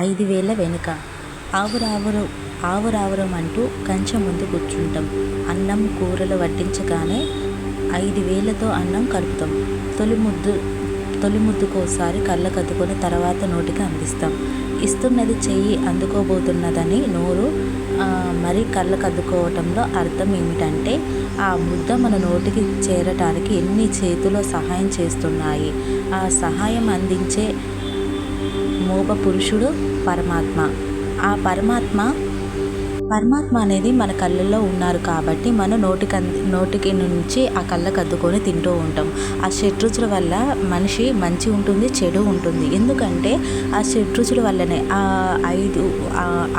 ఐదు వేల వెనుక. ఆవురావురు ఆవురావురం అంటూ కంచె ముందు కూర్చుంటాం. అన్నం కూరలు వడ్డించగానే ఐదు వేలతో అన్నం కలుపుతాం. తొలి ముద్దు తొలి ముద్దుకోసారి కళ్ళకద్దుకొని తర్వాత నోటికి అందిస్తాం. ఇస్తున్నది చెయ్యి అందుకోబోతున్నదని నోరు మరి కళ్ళకద్దుకోవటంలో అర్థం ఏమిటంటే ఆ ముద్ద మన నోటికి చేరటానికి ఎన్ని చేతులు సహాయం చేస్తున్నాయి. ఆ సహాయం అందించే మోప పురుషుడు పరమాత్మ. ఆ పరమాత్మ పరమాత్మ అనేది మన కళ్ళల్లో ఉన్నారు కాబట్టి మన నోటికి నోటికి నుంచి ఆ కళ్ళకు అద్దుకొని తింటూ ఉంటాం. ఆ షడ్రుచుల వల్ల మనిషి మంచి ఉంటుంది చెడు ఉంటుంది. ఎందుకంటే ఆ షడ్రుచుల వల్లనే ఆ ఐదు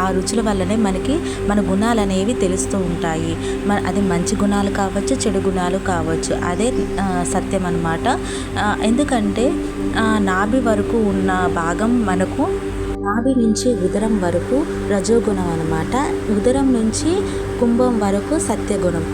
ఆ రుచుల వల్లనే మనకి మన గుణాలు అనేవి తెలుస్తూ ఉంటాయి. మన అది మంచి గుణాలు కావచ్చు చెడు గుణాలు కావచ్చు. అదే సత్యం అన్నమాట. ఎందుకంటే నాభి వరకు ఉన్న భాగం మనకు నాభి నుంచి ఉదరం వరకు రజోగుణం అనమాట ఉదరం నుంచి కుంభం వరకు సత్యగుణం.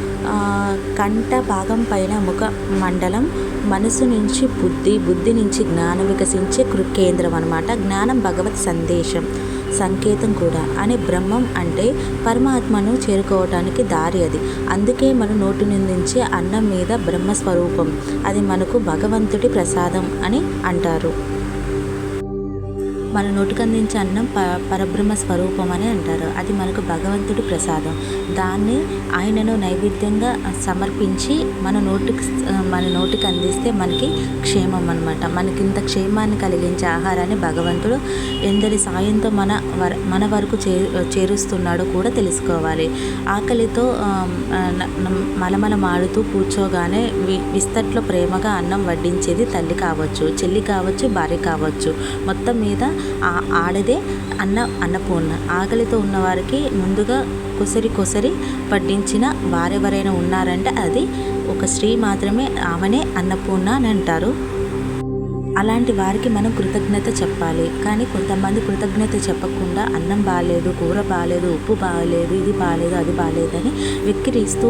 కంఠ భాగం పైన ముఖ మండలం మనసు నుంచి బుద్ధి బుద్ధి నుంచి జ్ఞానం వికసించే కేంద్రం అనమాట జ్ఞానం భగవత్ సందేశం. సంకేతం కూడా. అని బ్రహ్మం అంటే పరమాత్మను చేరుకోవటానికి దారి అది. అందుకే మన నోటి నిందించే అన్నం మీద బ్రహ్మస్వరూపం. అది మనకు భగవంతుడి ప్రసాదం అని అంటారు. మన నోటికందించే అన్నం ప పరబ్రహ్మ స్వరూపం అని అంటారు. అది మనకు భగవంతుడి ప్రసాదం. దాన్ని ఆయనను నైవేద్యంగా సమర్పించి మన నోటికి మన నోటికి అందిస్తే మనకి క్షేమం అనమాట మనకి ఇంత క్షేమాన్ని కలిగించే ఆహారాన్ని భగవంతుడు ఎందరి సాయంతో మన వర మన వరకు చే చేరుస్తున్నాడో కూడా తెలుసుకోవాలి. ఆకలితో మలమల మాడుతూ కూర్చోగానే వి విస్తట్లో ప్రేమగా అన్నం వడ్డించేది తల్లి కావచ్చు చెల్లి కావచ్చు భార్య కావచ్చు. మొత్తం మీద ఆడదే అన్న అన్నపూర్ణ. ఆకలితో ఉన్నవారికి ముందుగా కొసరి కొసరి పట్టించిన వారెవరైనా ఉన్నారంటే అది ఒక స్త్రీ మాత్రమే ఆమెనే అన్నపూర్ణ అని అంటారు. అలాంటి వారికి మనం కృతజ్ఞత చెప్పాలి. కానీ కొంతమంది కృతజ్ఞత చెప్పకుండా అన్నం బాగాలేదు కూర బాగాలేదు ఉప్పు బాగాలేదు ఇది బాగాలేదు అది బాగాలేదని వెక్కిరిస్తూ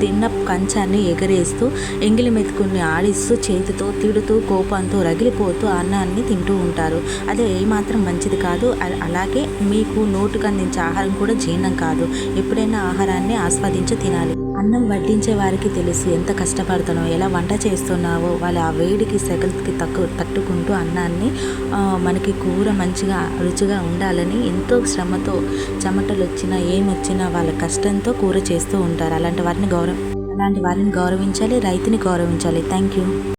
తిన్న కంచాన్ని ఎగరేస్తూ ఎంగిలి మెతుకుని ఆడిస్తూ చేతితో తిడుతూ కోపంతో రగిలిపోతూ అన్నాన్ని తింటూ ఉంటారు. అది ఏమాత్రం మంచిది కాదు. అలాగే మీకు నోటుకు అందించే ఆహారం కూడా జీర్ణం కాదు. ఎప్పుడైనా ఆహారాన్ని ఆస్వాదించి తినాలి. అన్నం వడ్డించే వారికి తెలుసు ఎంత కష్టపడుతున్నావు ఎలా వంట చేస్తున్నావో వాళ్ళు ఆ వేడికి సెగల్కి తక్కువ తట్టుకుంటూ అన్నాన్ని మనకి కూర మంచిగా రుచిగా ఉండాలని ఎంతో శ్రమతో చెమటలు వచ్చినా ఏమొచ్చినా వాళ్ళ కష్టంతో కూర చేస్తూ ఉంటారు. అలాంటి వారిని గౌరవ అలాంటి వారిని గౌరవించాలి రైతుని గౌరవించాలి. Thank you